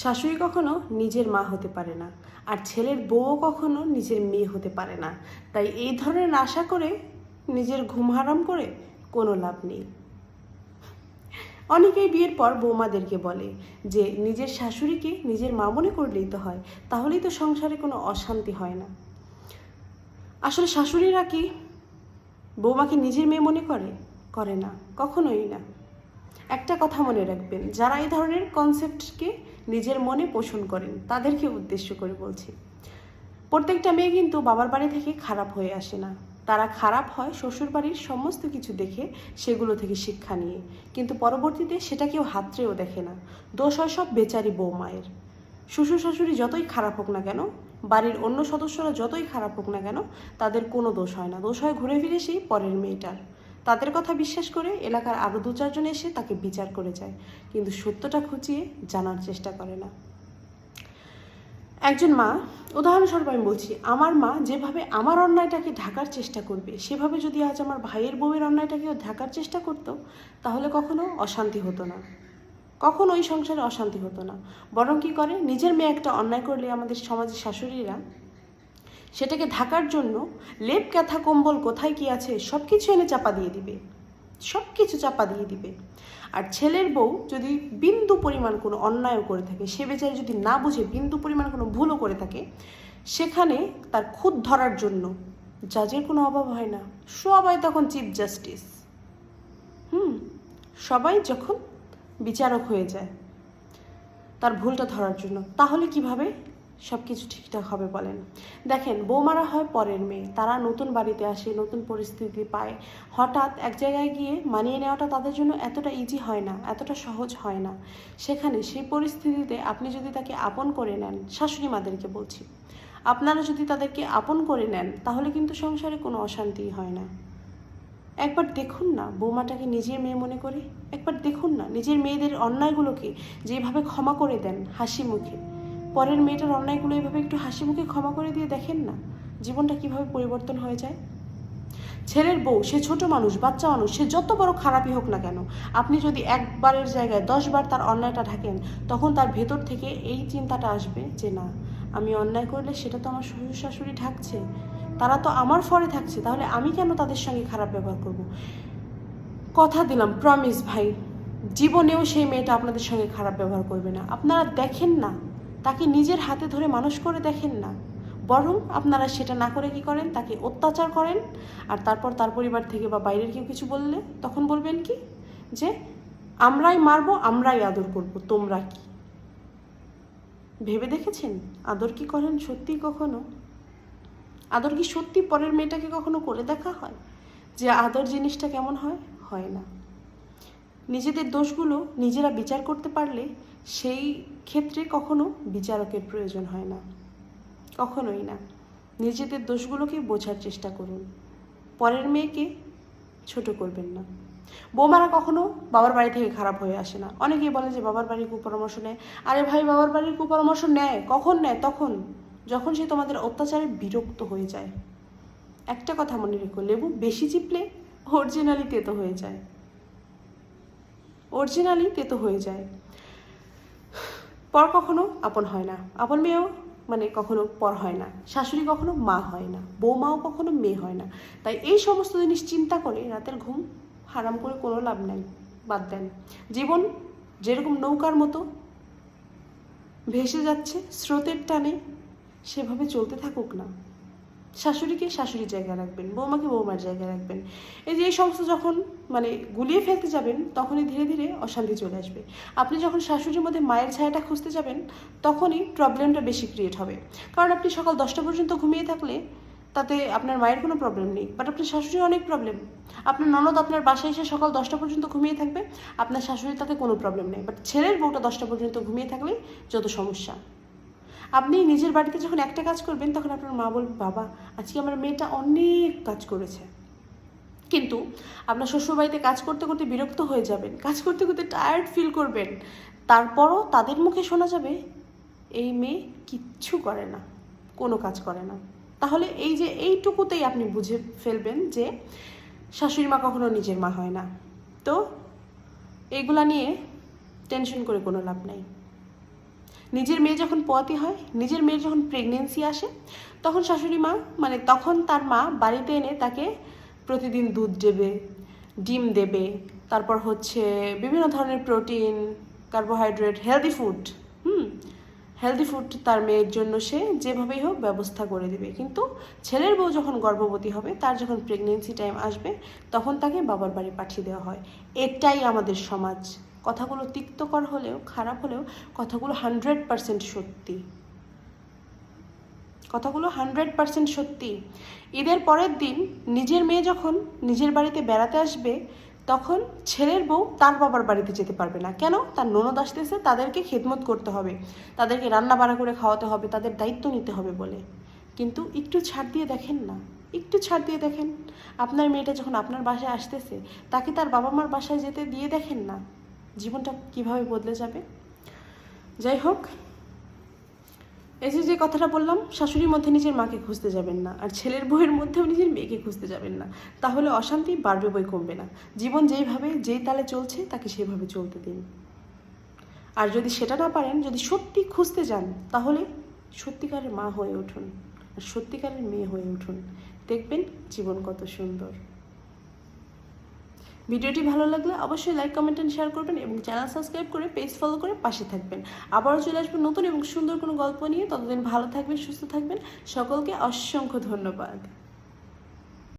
শাশুড়ি কখনো নিজের মা হতে পারে না, আর ছেলের বউও কখনো নিজের মেয়ে হতে পারে না। তাই এই ধরনের আশা করে নিজের ঘুম হারাম করে কোনো লাভ নেই। অনেকেই বিয়ের পর বৌমাদেরকে বলে যে, নিজের শাশুড়িকে নিজের মা মনে করলেই তো হয়, তাহলেই তো সংসারে কোনো অশান্তি হয় না। আসলে শাশুড়িরা কি বৌমাকে নিজের মেয়ে মনে করে? করে না, কখনোই না। একটা কথা মনে রাখবেন, যারা এই ধরনের কনসেপ্টকে নিজের মনে পোষণ করেন। তাদেরকে উদ্দেশ্য করে বলছি। প্রত্যেকটা মেয়ে কিন্তু বাবার বাড়ি থেকে খারাপ হয়ে আসে না। তারা খারাপ হয় শ্বশুর বাড়ির সমস্ত কিছু দেখে, সেগুলো থেকে শিক্ষা নিয়ে। কিন্তু পরবর্তীতে সেটা কেউ হাতড়েও দেখে না। দোষ হয় সব বেচারি বৌমায়ের। শ্বশুর শাশুড়ি যতই খারাপ হোক না কেন, বাড়ির অন্য সদস্যরা যতই খারাপ হোক না কেন, তাদের কোনো দোষ হয় না। দোষ হয় ঘুরে ফিরে সেই পরের মেয়েটার। তাদের কথা বিশ্বাস করে এলাকার আরও দু চারজন এসে তাকে বিচার করে যায়, কিন্তু সত্যটা খুঁচিয়ে জানার চেষ্টা করে না। একজন মা, উদাহরণস্বরূপ আমি বলছি, আমার মা যেভাবে আমার অন্যায়টাকে ঢাকার চেষ্টা করবে, সেভাবে যদি আজ আমার ভাইয়ের বউয়ের অন্যায়টাকেও ঢাকার চেষ্টা করতো, তাহলে কখনো অশান্তি হতো না। কখনো ওই সংসারে অশান্তি হতো না। বরং কি করে? নিজের মেয়ে একটা অন্যায় করলে আমাদের সমাজের শাশুড়িরা সেটাকে ঢাকার জন্য লেপ, ক্যাথা, কম্বল কোথায় কি আছে সব কিছু এনে চাপা দিয়ে দিবে। সব কিছু চাপা দিয়ে দিবে। আর ছেলের বউ যদি বিন্দু পরিমাণ কোনো অন্যায়ও করে থাকে, সে বেচারি যদি না বুঝে বিন্দু পরিমাণ কোনো ভুলও করে থাকে, সেখানে তার খুদ ধরার জন্য জাজের কোনো অভাব হয় না। সবাই তখন চিফ জাস্টিস। হুম, সবাই যখন বিচারক হয়ে যায়, তার ভুলটা ধরার জন্য। তাহলে কীভাবে? সব কিছু ঠিকঠাক হবে বলেন দেখেন, বৌমারা হয় পরের মেয়ে। তারা নতুন বাড়িতে আসে, নতুন পরিস্থিতি পায়। হঠাৎ এক জায়গায় গিয়ে মানিয়ে নেওয়াটা তাদের জন্য এতটা ইজি হয় না, এতটা সহজ হয় না। সেখানে সেই পরিস্থিতিতে আপনি যদি তাকে আপন করে নেন, শাশুড়ি মাদেরকে বলছি, আপনারা যদি তাদেরকে আপন করে নেন, তাহলে কিন্তু সংসারে কোনো অশান্তি হয় না। একবার দেখুন না বৌমাটাকে নিজের মেয়ে মনে করে। একবার দেখুন না নিজের মেয়েদের অন্যায়গুলোকে যেভাবে ক্ষমা করে দেন হাসি মুখে। পরের মেয়েটার অন্যায়গুলো এভাবে একটু হাসি মুখে ক্ষমা করে দিয়ে দেখেন না? জীবনটা কীভাবে পরিবর্তন হয়ে যায়? ছেলের বউ, সে ছোট মানুষ, বাচ্চা মানুষ, সে যত বড় খারাপই হোক না কেন, আপনি যদি একবারের জায়গায় দশবার তার অন্যায়টা ঢাকেন, তখন তার ভেতর থেকে এই চিন্তাটা আসবে যে না, আমি অন্যায় করলে সেটা তো আমার শ্বশুর শাশুড়ি ঢাকছে, তারা তো আমার ফরে থাকছে, তাহলে আমি কেন তাদের সঙ্গে খারাপ ব্যবহার করব? কথা দিলাম প্রমিস ভাই, জীবনেও সেই মেয়েটা আপনাদের সঙ্গে খারাপ ব্যবহার করবে না। আপনারা দেখেন না তাকে নিজের হাতে ধরে মানুষ করে দেখেন না। বরং আপনারা সেটা না করে কি করেন? তাকে অত্যাচার করেন। আর তারপর তার পরিবার থেকে বা বাইরের কেউ কিছু বললে তখন বলবেন কি? যে, আমরাই মারবো, আমরাই আদর করব, তোমরা কি? ভেবে দেখেছেন? আদর কি করেন সত্যি কখনো? আদর কি সত্যি পরের মেয়েটাকে কখনো করে দেখা হয়? যে আদর জিনিসটা কেমন হয়? হয় না। নিজেদের দোষগুলো নিজেরা বিচার করতে পারলে সেই ক্ষেত্রে কখনো বিচারকের প্রয়োজন হয় না। কখনোই না। নিজেদের দোষগুলোকে বোঝার চেষ্টা করুন। পরের মেয়েকে ছোট করবেন না। বৌমারা কখনো বাবার বাড়ি থেকে খারাপ হয়ে আসে না। অনেকেই বলে যে বাবার বাড়ির কুপরামর্শ নেয়। আরে ভাই, বাবার বাড়ির কুপরামর্শ নেয়। কখন নেয়? তখন। যখন সে তোমাদের অত্যাচারে বিরক্ত হয়ে যায়। একটা কথা মনে রেখো, লেবু বেশি চিপলে অরিজিনালি তেতো হয়ে যায়। অরিজিনালি তেতো হয়ে যায়। পর কখনো আপন হয় না। আপন মেয়েও মানে কখনো পর হয় না। শাশুড়ি কখনো মা হয় না। বৌমাও কখনো মেয়ে হয় না। তাই এই সমস্ত জিনিস চিন্তা করে রাতের ঘুম হারাম করে কোনো লাভ নাই। বাদ দেন। জীবন যেরকম নৌকার মতো ভেসে যাচ্ছে, স্রোতের টানে সেভাবে চলতে থাকুক না। শাশুড়িকে শাশুড়ির জায়গায় রাখবেন, বৌমাকে বৌমার জায়গায় রাখবেন। এই যে এই সমস্ত যখন মানে গুলিয়ে ফেলতে যাবেন, তখনই ধীরে ধীরে অশান্তি চলে আসবে। আপনি যখন শাশুড়ির মধ্যে মায়ের ছায়াটা খুঁজতে যাবেন, তখনই প্রবলেমটা বেশি ক্রিয়েট হবে। কারণ আপনি সকাল দশটা পর্যন্ত ঘুমিয়ে থাকলে তাতে আপনার মায়ের কোনো প্রবলেম নেই। বাট আপনার শাশুড়ির অনেক প্রবলেম আপনার ননদ আপনার বাসায় এসে সকাল দশটা পর্যন্ত ঘুমিয়ে থাকবে, আপনার শাশুড়ির তাতে কোনো প্রবলেম নেই। বাট ছেলের বউটা দশটা পর্যন্ত ঘুমিয়ে থাকলে যত সমস্যা। আপনি নিজের বাড়িতে যখন একটা কাজ করবেন, তখন আপনার মা বলবে, বাবা, আজকে আমার মেয়েটা অনেক কাজ করেছে। কিন্তু আপনার শ্বশুরবাড়িতে কাজ করতে করতে বিরক্ত হয়ে যাবেন, কাজ করতে করতে টায়ার্ড ফিল করবেন। তারপরও তাদের মুখে শোনা যাবে, এই মেয়ে কিচ্ছু করে না, কোনো কাজ করে না। তাহলে এই যে এইটুকুতেই আপনি বুঝে ফেলবেন যে শাশুড়ি মা কখনো নিজের মা হয় না। তো এইগুলা নিয়ে টেনশন করে কোনো লাভ নাই। নিজের মেয়ে যখন পোয়াতি হয়, নিজের মেয়ের যখন প্রেগনেন্সি আসে, তখন শাশুড়ি মা মানে তখন তার মা বাড়িতে এনে তাকে প্রতিদিন দুধ দেবে, ডিম দেবে, তারপর হচ্ছে বিভিন্ন ধরনের প্রোটিন কার্বোহাইড্রেট হেলদি ফুড হুম? হেলদি ফুড তার মেয়ের জন্য সে যেভাবেই হোক ব্যবস্থা করে দেবে। কিন্তু ছেলের বউ যখন গর্ভবতী হবে, তার যখন প্রেগনেন্সি টাইম আসবে, তখন তাকে বাবার বাড়ি পাঠিয়ে দেওয়া হয়। এটাই আমাদের সমাজ। কথাগুলো তিক্তকর হলেও, খারাপ হলেও কথাগুলো হান্ড্রেড পারসেন্ট সত্যি। কথাগুলো হান্ড্রেড পারসেন্ট সত্যি। ঈদের পরের দিন নিজের মেয়ে যখন নিজের বাড়িতে বেড়াতে আসবে, তখন ছেলের বউ তার বাবার বাড়িতে যেতে পারবে না। কেন? তার ননদ আসতেছে, তাদেরকে খেদমত করতে হবে। তাদেরকে রান্না বাড়া করে খাওয়াতে হবে, তাদের দায়িত্ব নিতে হবে বলে। কিন্তু একটু ছাড় দিয়ে দেখেন না। একটু ছাড় দিয়ে দেখেন। আপনার মেয়েটা যখন আপনার বাসায় আসতেছে, তাকে তার বাবা মার বাসায় যেতে দিয়ে দেখেন না। জীবনটা কীভাবে বদলে যাবে? যাই হোক, এই যে যে কথাটা বললাম, শাশুড়ির মধ্যে নিজের মাকে খুঁজতে যাবেন না আর ছেলের বউয়ের মধ্যেও নিজের মেয়েকে খুঁজতে যাবেন না। তাহলে অশান্তি বাড়বে, বই কমবে না। জীবন যেইভাবে, যেই তালে চলছে, তাকে সেভাবে চলতে দিন। আর যদি সেটা না পারেন, যদি সত্যি খুঁজতে যান, তাহলে সত্যিকারের মা হয়ে উঠুন। আর সত্যিকারের মেয়ে হয়ে উঠুন। দেখবেন জীবন কত সুন্দর। ভিডিওটি ভালো লাগলে অবশ্যই লাইক কমেন্ট এন্ড শেয়ার করবেন এবং চ্যানেল সাবস্ক্রাইব করে পেজ ফলো করে পাশে থাকবেন। আবারও চলে আসবেন নতুন এবং সুন্দর কোনো গল্প নিয়ে। ততদিন ভালো থাকবেন, সুস্থ থাকবেন। সকলকে অসংখ্য ধন্যবাদ।